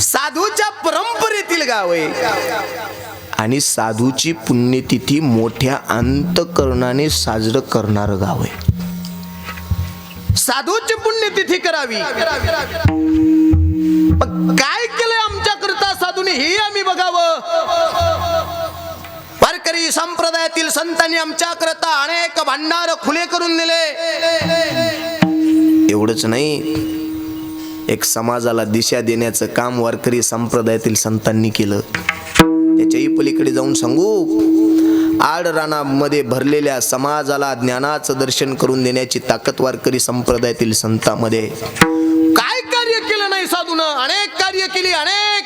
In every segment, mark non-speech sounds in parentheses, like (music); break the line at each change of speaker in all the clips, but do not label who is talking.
साधूच्या परंपरेतील गाव आहे. आणि साधूची पुण्यतिथी मोठ्या अंतकरणाने साजरं करणारं गाव आहे. साधूची पुण्यतिथी करावी. पण काय केलंय आमच्याकरता साधूने हे आम्ही बघावं. वारकरी संप्रदायातील संतांनी आमच्या करता अनेक भांडार खुले करून दिले. एवढंच नाही एक समाजाला दिशा देण्याचं काम वारकरी संप्रदायातील संतांनी केलं. त्याच्याही पलीकडे जाऊन सांगू आड रानामध्ये भरलेल्या समाजाला ज्ञानाचं दर्शन करून देण्याची ताकद वारकरी संप्रदायातील संतामध्ये. काय कार्य केलं नाही साधूनं? अनेक कार्य केली अनेक.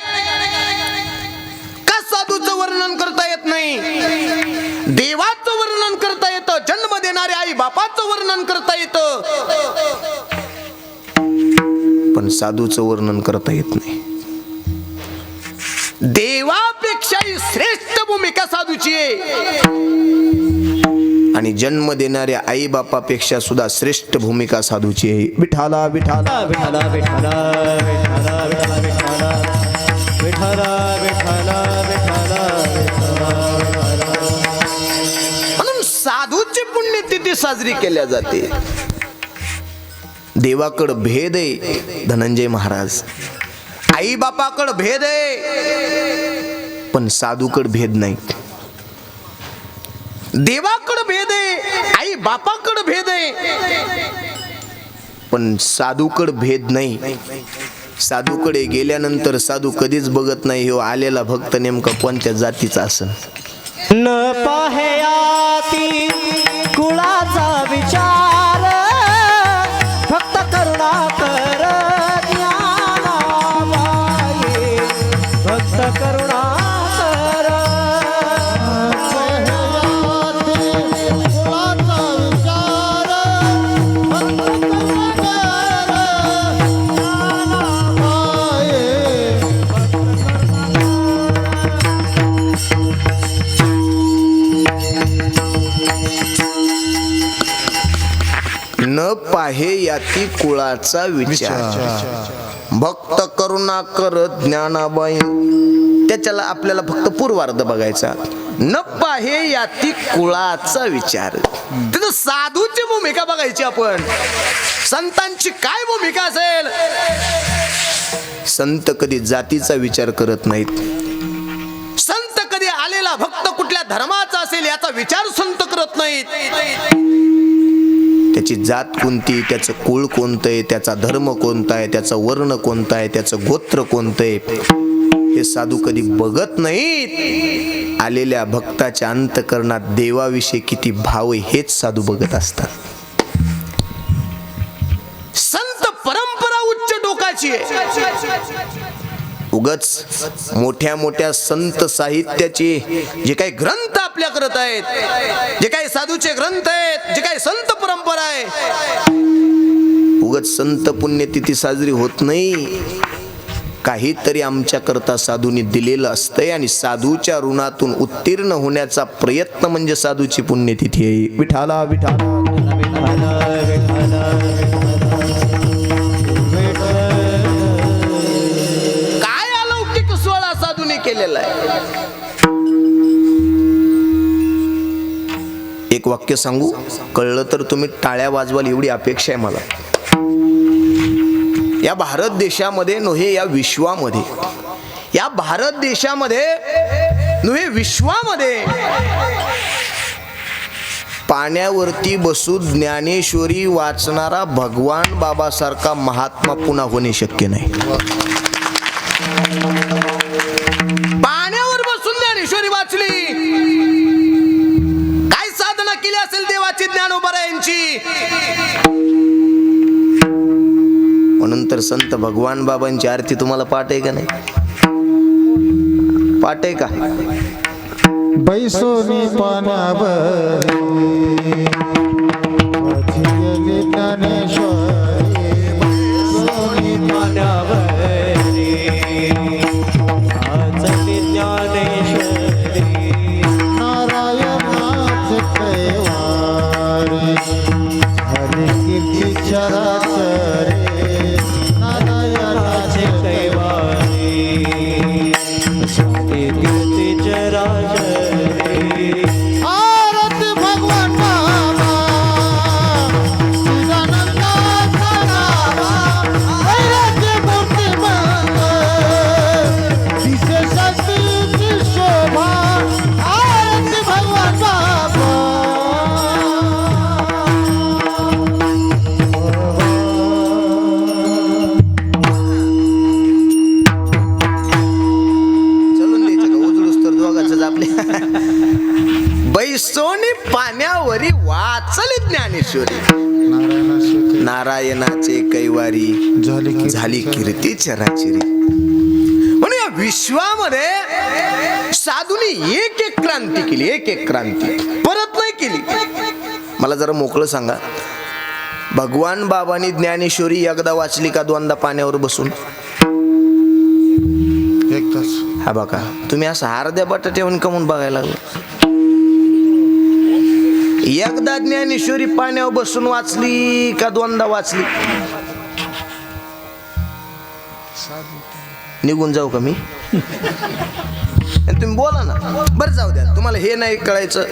का साधूचं वर्णन करता येत नाही? देवाचं वर्णन करता येतं जन्म देणाऱ्या आई बापाचं वर्णन करता येतं. पण साधूचं वर्णन करता येत नाही देवापेक्षाही श्रेष्ठ भूमिका साधूची आहे आणि जन्म देणाऱ्या आई बापापेक्षा सुद्धा श्रेष्ठ भूमिका साधूची आहे विठाला विठाला
विठाला विठाला विठाला विठाला विठाला विठाला विठाला
म्हणून साधूची पुण्यतिथी साजरी केल्या जाते देवाकडं भेद आहे धनंजय महाराज. आई बापाकडं भेद आहे पण साधूकड भेद नाही. देवाकडं भेद आहे आई बापाकडं भेद आहे पण साधूकड भेद नाही. साधूकडे गेल्यानंतर साधू कधीच बघत नाही हो आलेला भक्त नेमका कोणत्या जातीचा असन?
न पाहयाती कुळाचा विचार.
याती कुळाचा विचार. भक्त करुणा कर ज्ञानाबाई. त्याच्याला आपल्याला फक्त पूर्वार्ध बघायचा. न पाहे याती कुळाचा विचार. तिथं साधूची भूमिका बघायची आपण. संतांची काय भूमिका असेल? संत कधी जातीचा विचार करत नाहीत. संत कधी आलेला भक्त कुठल्या धर्माचा असेल याचा विचार संत करत नाहीत. त्याची जात कोणती त्याचं कुळ कोणतं आहे त्याचा धर्म कोणता आहे त्याचं वर्ण कोणता आहे त्याचं गोत्र कोणतं आहे हे साधू कधी बघत नाहीत. आलेल्या भक्ताच्या अंतकरणात देवाविषयी किती भाव आहे हेच साधू बघत असतात. उगच मोठ्या मोठ्या संत साहित्याचे जे काही ग्रंथ आपल्या करत आहेत जे काही साधूचे ग्रंथ आहेत जे काही संत परंपरा आहे उगच संत पुण्यतिथी साजरी होत नाही काहीतरी आमच्या करता दिलेलं असतंय आणि साधूच्या ऋणातून उत्तीर्ण होण्याचा प्रयत्न म्हणजे साधूची पुण्यतिथी आहे विठाला विठाला एक वाक्य सांगू? कळलं तर तुम्ही टाळ्या वाजवाल एवढी अपेक्षा आहे मला. या भारत देशामध्ये नव्हे या विश्वामध्ये. या भारत देशामध्ये नव्हे विश्वामध्ये. पाण्यावरती बसून ज्ञानेश्वरी वाचणारा भगवान बाबासारखा महात्मा पुन्हा होणे शक्य नाही. पाण्यावर बसून ज्ञानेश्वरी वाचली. असेल देवाची ज्ञान यांची म्हणून तर संत भगवान बाबांची आरती तुम्हाला पाठ आहे का नाही? पाठ आहे का?
बैसोनी पाण्यावर
যারা
पाण्यावरी वाचली ज्ञानेश्वरी. नारायणाचे कैवारी
झाली
झाली कीर्ती चराचिरी म्हणून या विश्वामध्ये साधूने एक एक क्रांती केली एक एक क्रांती. परत नाही केली. मला जरा मोकळं सांगा. भगवान बाबांनी ज्ञानेश्वरी एकदा वाचली का दोनदा पाण्यावर बसून?
एक तास.
हा बघा तुम्ही असं अर्ध्या बटाट्याहून कमून बघायला लागलो? एकदा ज्ञानेश्वरी पाण्यावर बसून वाचली का दोनदा वाचली? निघून जाऊ का मी? तुम्ही बोला ना. बरं जाऊ द्या. तुम्हाला हे नाही कळायचं.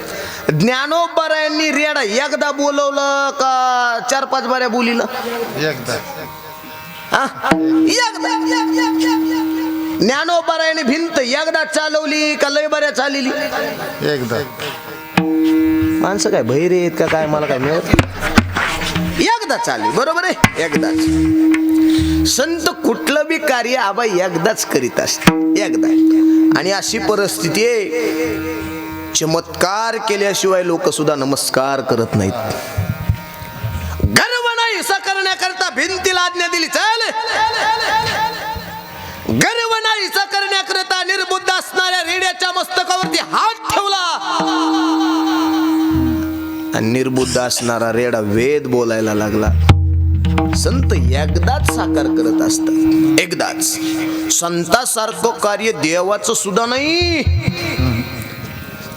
ज्ञानोबरायांनी रेडा एकदा बोलवलं का चार पाच बाऱ्या बोलीला?
एकदा.
हा? एकदा. ज्ञानोबरायाने भिंत एकदा चालवली का लय बऱ्या चालली?
एकदा.
माणसं काय बहिरे आहेत का काय? मला काय मिळत एकदाच आली बरोबर आहे? एकदाच. संत कुठलं बी कार्य आबा एकदाच करीत असते. एकदा. आणि अशी परिस्थिती आहे चमत्कार केल्याशिवाय लोक सुद्धा नमस्कार करत नाहीत. गर्व नाही असा करण्याकरता भिंतीला आज्ञा दिली चाल. गर्व निर्बुद्ध असणारा रेडा वेद बोलायला लागला. संत एकदाच साकार करत असतात. एकदाच. संतासारखं कार्य देवाचं सुद्धा नाही.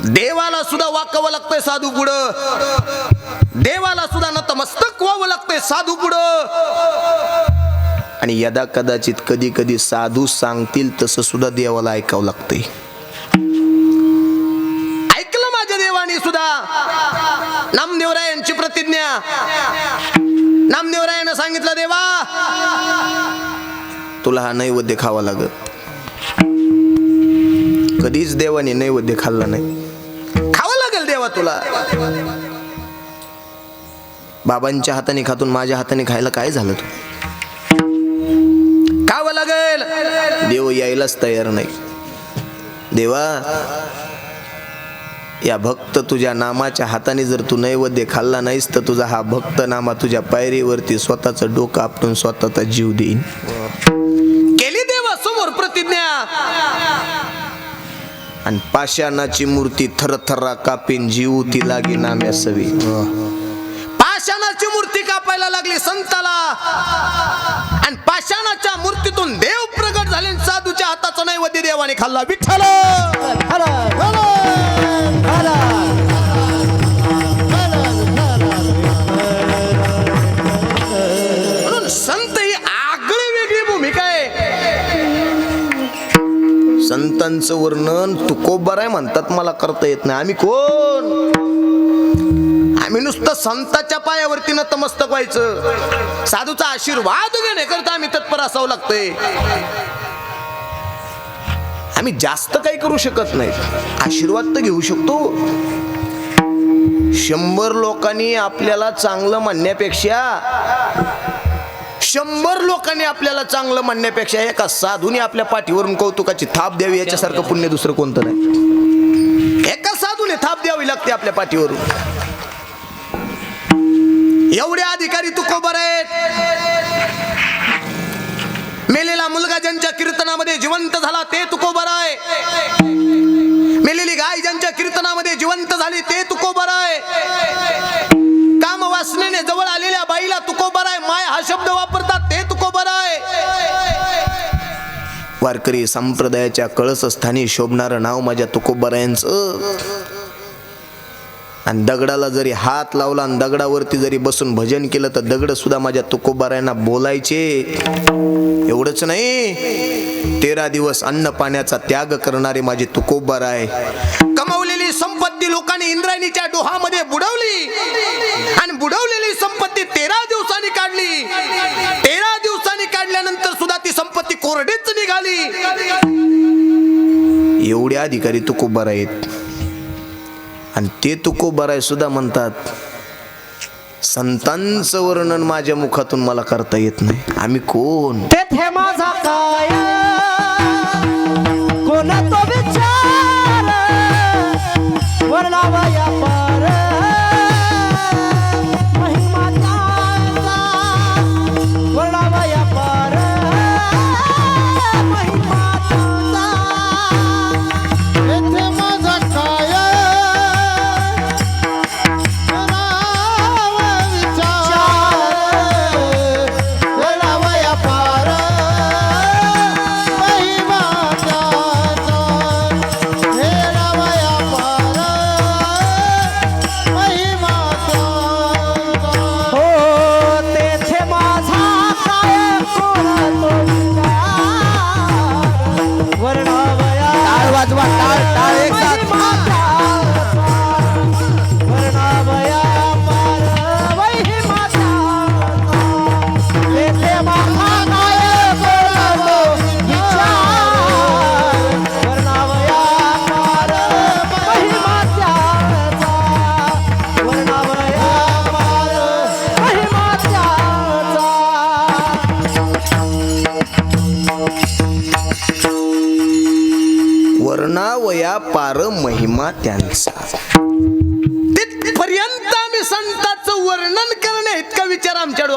देवाला सुद्धा वाकावं लागतंय साधू पुढं. देवाला सुद्धा नतमस्तक व्हावं लागतंय साधू पुढं. आणि यदा कदाचित कधी कधी साधू सांगतील तसं सुद्धा देवाला ऐकावं लागतंय. प्रतिज्ञा नामदेवरायानं सांगितलं देवा. तुला हा नैवेद्य खावा लागत कधीच देवाने नैवेद्य खाल्ला नाही. खावा लागेल देवा तुला. बाबांच्या हाताने खातून माझ्या हाताने खायला काय झालं तू? खावं लागेल. देव यायलाच तयार नाही. देवा या भक्त तुझ्या नामाच्या हाताने जर तू नैवेद्य खाल्ला नाहीस तर तुझा हा भक्त नामा तुझ्या पायरीवरती स्वतःचं डोकं आपटून स्वतःचा जीव देईन. केली देवा समोर प्रतिज्ञा. आणि पाषाणाची मूर्ती थरथरा कापीन जीव ती लागी नाम्यासवी पाषाणाची मूर्ती कापायला लागली संताला. आणि पाषाणाच्या मूर्तीतून देव प्रगट झाले आणि साधूच्या हाताचा नैवेद्य देवाने खाल्ला. विठ्ठल! संतांचं वर्णन तुकोबर आहे म्हणतात मला करता येत नाही. आम्ही कोण? आम्ही नुसतं संताच्या पायावरती नतमस्तक व्हायचं. साधूचा आशीर्वाद घेण्याकरता आम्ही तत्पर असावं लागतंय. आम्ही जास्त काही करू शकत नाही. आशीर्वाद तर घेऊ शकतो. शंभर लोकांनी आपल्याला चांगलं म्हणण्यापेक्षा शंभर लोकांनी आपल्याला चांगलं म्हणण्यापेक्षा एका साधूने आपल्या पाठीवरून कौतुकाची थाप द्यावी याच्यासारखं पुण्य दुसरं कोणतं नाही? एका साधूने थाप द्यावी लागते आपल्या पाठीवरून. एवढे अधिकारी तुकोबर आहेत? मेलेला मुलगा ज्यांच्या कीर्तनामध्ये जिवंत झाला ते तुकोबर आहे? मेलेली गाय ज्यांच्या कीर्तनामध्ये जिवंत झाली ते तुकोबर आहे? काम जवळ आलेल्या बाईला तुकोबर आहे माय हा शब्द वापरतात ते तुकोबर आहे वारकरी संप्रदायाच्या कळसस्थानी शोभणारं नाव माझ्या तुकोबरायांचं. आणि दगडाला जरी हात लावला आणि दगडावरती जरी बसून भजन केलं तर दगड सुद्धा माझ्या तुकोबारायांना बोलायचे. एवढंच नाही तेरा दिवस अन्न पाण्याचा त्याग करणारे माझे तुकोबार आहे बुडवलेली संपत्ती लोकांनी इंद्रायणीच्या डोहामध्ये बुडवली. आणि बुडवलेली संपत्ती तेरा दिवसांनी काढली. तेरा दिवसांनी काढल्यानंतर सुद्धा ती संपत्ती कोरडीच निघाली. एवढे अधिकारी तुकोबर आहेत आणि ते तुकोबाराय सुद्धा म्हणतात संतांचं वर्णन माझ्या मुखातून मला करता येत नाही. आम्ही कोण?
तेथे माझा काय?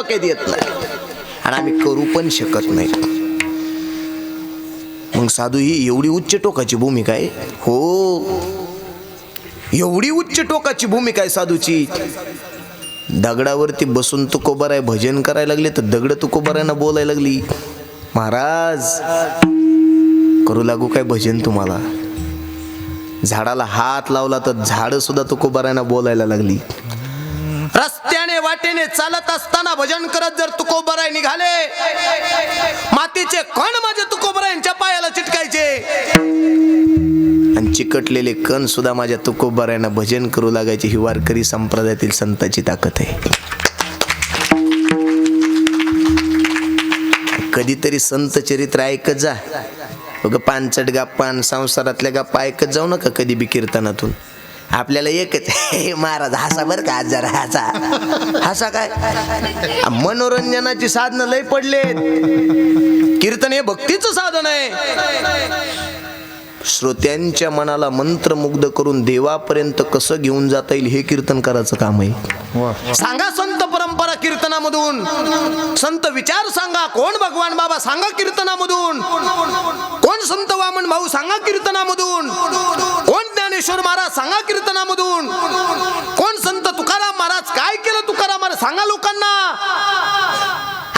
डोक्यात येत नाही. आणि आम्ही करू पण शकत नाही. मग साधू ही एवढी उच्च टोकाची भूमिका आहे? हो. एवढी उच्च टोकाची भूमिका आहे साधूची. दगडावरती बसून तुकोबाराय भजन करायला लागले तर दगड तुकोबरांना बोलायला लागली. महाराज करू लागू काय भजन तुम्हाला? झाडाला हात लावला तर झाड सुद्धा तुकोबरांना बोलायला लागली. रस्त्याने वाटेने चालत असताना भजन करत जर तुकोबराय निघाले मातीचे कण माझे तुकोबरायांच्या पायाला चिटकायचे. आणि चिकटलेले कण सुद्धा माझ्या तुकोबरायांना भजन करू लागायचे ही वारकरी संप्रदायातील संताची ताकद आहे. कधीतरी संत चरित्र ऐकत जा. पानचट गप्पा आणि संसारातल्या गप्पा ऐकत जाऊ नका कधी बी कीर्तनातून. आपल्याला एकच हे (laughs) महाराज हसा बरं का आज जरा हसा. हसा काय? मनोरंजनाची साधनं लय पडलेत. कीर्तन हे भक्तीचं साधन आहे. श्रोत्यांच्या मनाला मंत्रमुग्ध करून देवापर्यंत कसं घेऊन जाता येईल हे कीर्तन करायचं काम आहे. सांगा संत परंपरा कीर्तनामधून. संत विचार सांगा. कोण भगवान बाबा सांगा कीर्तनामधून. कोण संत वामन भाऊ सांगा कीर्तनामधून. ज्ञानेश्वर महाराज सांगा कीर्तनामधून. कोण संत तुकाराम महाराज काय केलं तुकाराम महाराज? सांगा लोकांना.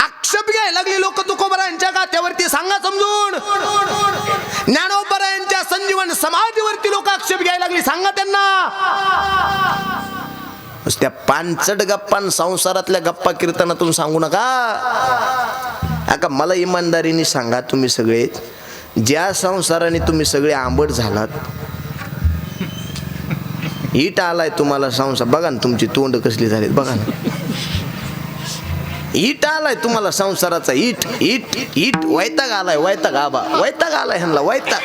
आक्षेप घ्यायला लागली लोक तुकोबरायांच्या गात्यावरती सांगा समजून. ज्ञानोबरायांच्या संजीवन समाधीवरती लोक आक्षेप घ्यायला लागली. सांगा त्यांना. त्या पानचट गप्पां संसारातल्या गप्पा कीर्तनातून सांगू नका. का मला इमानदारीने सांगा तुम्ही सगळे. ज्या संसाराने तुम्ही सगळे आंबट झालात ईट आलाय तुम्हाला संसार बघा ना तुमची तोंड कसली झाली बघा ना. ईट आलाय तुम्हाला संसाराचा ईट ईट ईट वैताग आलाय वैताग आबा. वैताग आलाय ह्यांना वैताग.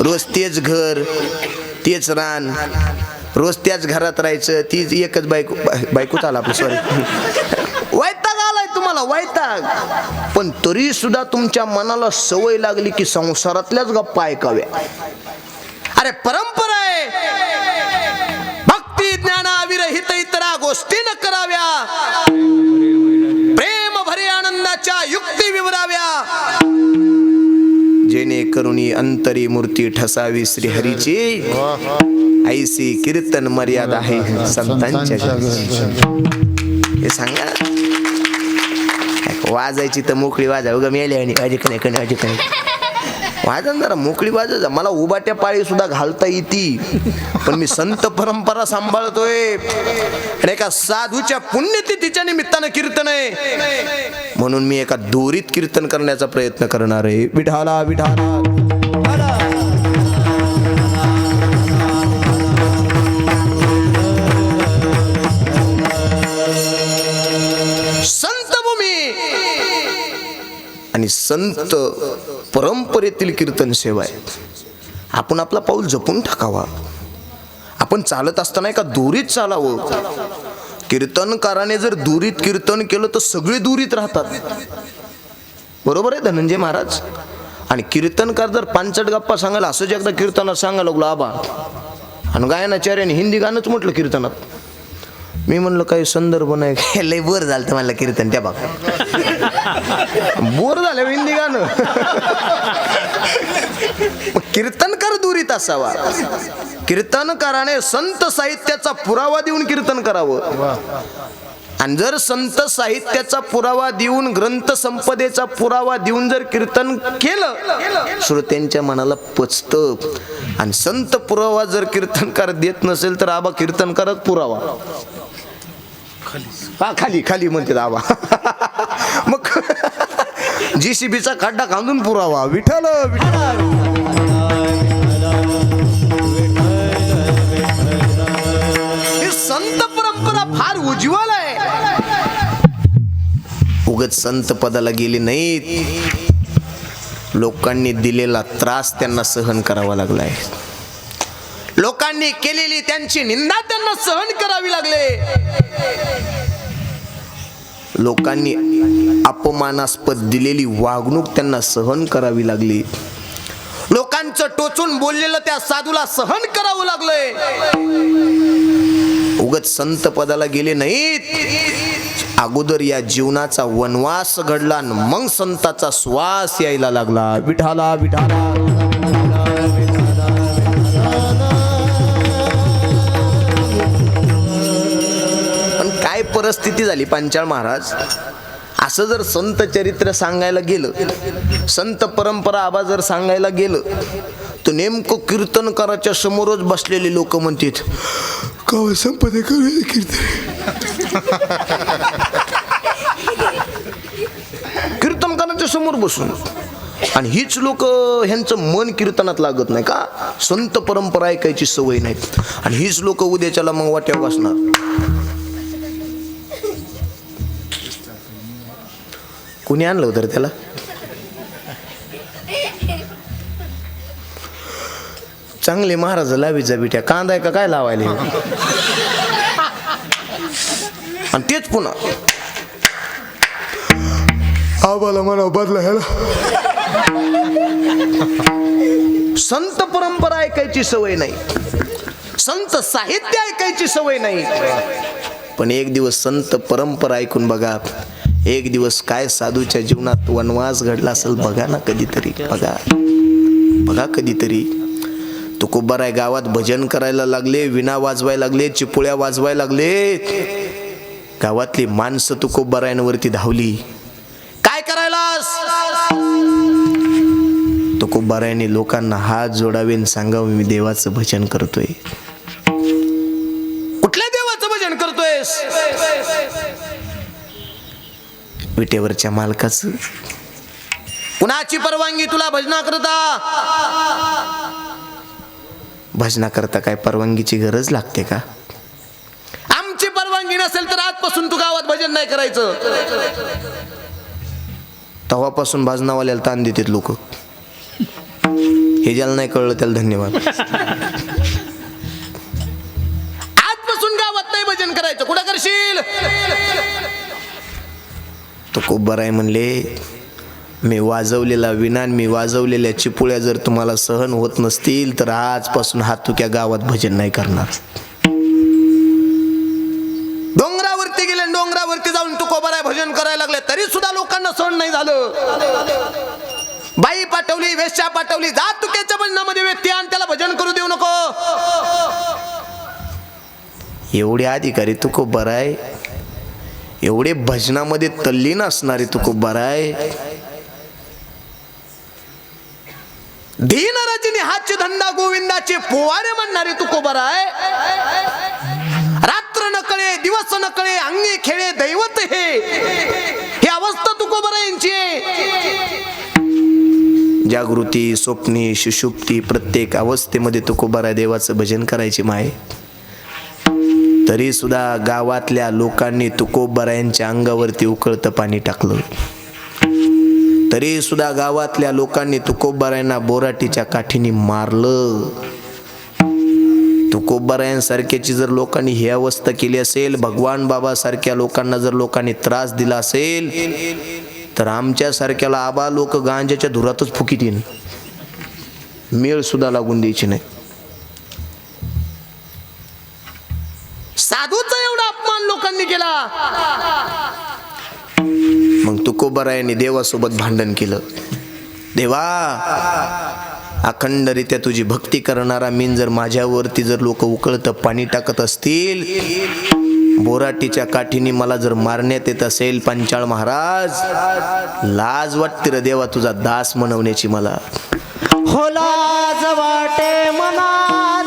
रोज तेच घर तेच रान. रोज त्याच घरात राहायचं तीच एकच बायको बाय- बायकोच आला आपलं सॉरी वैताग आलाय तुम्हाला वैताग. पण तरी सुद्धा तुमच्या मनाला सवय लागली की संसारातल्याच गप्पा ऐकाव्या. अरे परंपरा आहे. हित इतरा गोष्टी न कराव्या. प्रेम भरे आनंदाच्या युक्ती विवराव्या. जेणेकरून अंतरी मूर्ती ठसावी श्रीहरीची. ऐसी कीर्तन मर्यादा आहे संतांच्या हे सांगा. वाजायची तर मोकळी वाजा. उगा मेले आणि अजिक नाही अजिक नाही वाजा ना जरा मोकळी वाजा मला उबाट्या पाळी सुद्धा घालता येते. पण मी संत परंपरा सांभाळतोय. आणि एका साधूच्या पुण्यतिथीच्या निमित्तानं कीर्तन आहे. म्हणून मी एका दोरीत कीर्तन करण्याचा प्रयत्न करणार आहे. विठाला विठाला. संतभूमी. आणि संत परंपरेतील कीर्तन सेवा आहे. आपण आपला पाऊल जपून टाकावा. आपण चालत असताना एका दुरीत चालावं. कीर्तनकाराने जर दुरीत कीर्तन केलं तर सगळे दुरीत राहतात. बरोबर आहे धनंजय महाराज? आणि कीर्तनकार जर पांचट गप्पा सांगायला असंच एकदा कीर्तनात सांगायला लागलो आबा. आणि गायनाचार्याने हिंदी गाणंच म्हटलं कीर्तनात. मी म्हणलं काही संदर्भ नाही. (laughs) लय बोर झालं तर मला कीर्तन त्या बाबा (laughs) बोर झालं हिंदी गाणं. (laughs) कीर्तन कीर्तनकार दुरीत असावा. कीर्तनकाराने संत साहित्याचा पुरावा देऊन कीर्तन करावं. आणि जर संत साहित्याचा पुरावा देऊन ग्रंथ संपदेचा पुरावा देऊन जर कीर्तन केलं श्रोत्यांच्या मनाला पचत. आणि संत पुरावा जर कीर्तनकार देत नसेल तर आबा कीर्तनकारच पुरावा. हा खाली खाली म्हणते दाबा. मग जीसीबीचा खड्डा खांदून पुरावा. विठल विठल संत परंपरा फार उज्ज्वल आहे. उगत संत पदाला गेले नाहीत. लोकांनी दिलेला त्रास त्यांना सहन करावा लागलाय. लोकांनी केलेली त्यांची निंदा त्यांना सहन करावी लागले. लोकांनी अपमानास्पद दिलेली वागणूक त्यांना सहन करावी लागली. लोकांचं टोचून बोललेलं त्या साधूला सहन करावं लागलंय उगत संत पदाला गेले नाहीत. अगोदर या जीवनाचा वनवास घडला आणि मग संताचा श्वास यायला लागला. विठाला विठाला. परिस्थिती झाली पांचाळ महाराज. असं जर संत चरित्र सांगायला गेलं संत परंपरा आबा जर सांगायला गेलं तर नेमकं कीर्तनकाराच्या समोरच बसलेले लोक म्हणतात का संपदे करू कीर्तन. कीर्तनकाराच्या समोर बसून. आणि हीच लोक ह्यांचं मन कीर्तनात लागत नाही का? संत परंपरा ऐकायची सवय नाही आणि हीच लोक उद्याच्याला मग वाट्यावर बसणार. कुणी आणलं होतं त्याला? चांगले महाराज लावीचा बिट्या. कांदा आहे का? काय लावायला? आणि तेच पुन्हा. आम्हाला म्हणा बदला ह्याला. संत परंपरा ऐकायची सवय नाही. संत साहित्य ऐकायची सवय नाही. पण एक दिवस संत परंपरा ऐकून बघा. एक दिवस काय साधूच्या जीवनात वनवास घडला असेल बघा ना कधीतरी बघा. बघा कधीतरी. तुकोबाराय गावात भजन करायला लागले विना वाजवायला लागले चिपुळ्या वाजवायला लागले. गावातली माणसं तुकोबारायांवरती धावली. काय करायलास? तुकोबारायांनी लोकांना हात जोडावे सांगावे मी देवाचं भजन करतोय कुठल्या देवाचं भजन करतोयस विटेवरच्या मालकाचं. कुणाची परवानगी तुला भजना करता भजना करता काय परवानगीची गरज लागते का? आमची परवानगी नसेल तर आजपासून तू गावात भजन नाही करायचं. तेव्हापासून भजनावाल्याला ताण देतात लोक. हे ज्याला नाही कळलं त्याला धन्यवाद. तो खूप बरं आहे म्हणले मी वाजवलेला विनान मी वाजवलेल्या चिपुळ्या जर तुम्हाला सहन होत नसतील तर आजपासून हातुक्या गावात भजन नाही करणार. डोंगरावरती गेले डोंगरावरती जाऊन तू भजन करायला लागले तरी सुद्धा लोकांना सहन नाही झालं. बाई पाठवली वेश्या पाठवली जा तुक्याच्या भजनामध्ये व्यक्ती आण त्याला भजन करू देऊ नको. एवढे अधिकारी तू खूप बरं आहे. एवढे भजनामध्ये तल्लीन असणारे तुकोबार आहे दीन रजनी धंदा गोविंदाचे पोवारे म्हणणारे तुकोबार आहे रात्र नकळे दिवस नकळे अंगे खेळे दैवत हे. ही अवस्था तुकोबार यांची जागृती स्वप्नी सुषुप्ती प्रत्येक अवस्थेमध्ये तुकोबारा देवाचं भजन करायची माय. तरी सुद्धा गावातल्या लोकांनी तुकोबरायांच्या अंगावरती उकळतं पाणी टाकलं. तरी सुद्धा गावातल्या लोकांनी तुकोबरायांना बोराटीच्या काठीने मारलं. तुकोबरायांसारख्याची जर लोकांनी ही अवस्था केली असेल भगवान बाबा सारख्या लोकांना जर लोकांनी त्रास दिला असेल तर आमच्या सारख्याला आबा लोक गांजाच्या धुरातच फुकी देईन मेळ सुद्धा लागून द्यायची नाही. तुकोबरायांनी देवासोबत भांडण केलं. देवा अखंडरित्या तुझी भक्ती करणारा मीन जर माझ्यावरती जर लोक उकळतं पाणी टाकत असतील बोराटीच्या काठीने मला जर मारण्यात येत असेल पंचाळ महाराज लाज वाटते र देवा तुझा दास म्हणवण्याची मला.
हो लाज वाटे मला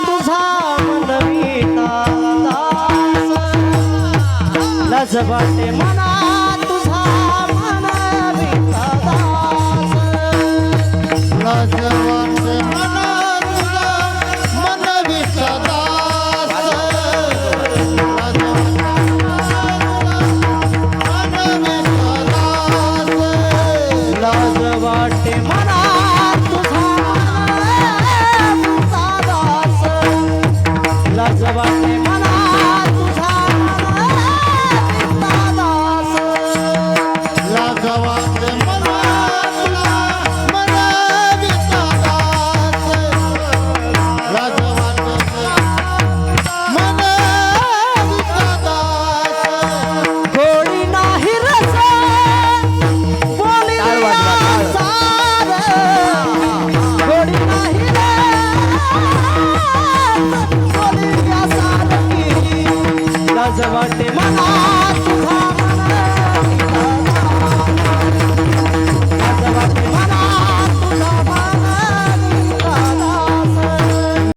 तुझा मनविता लाज वाटे मना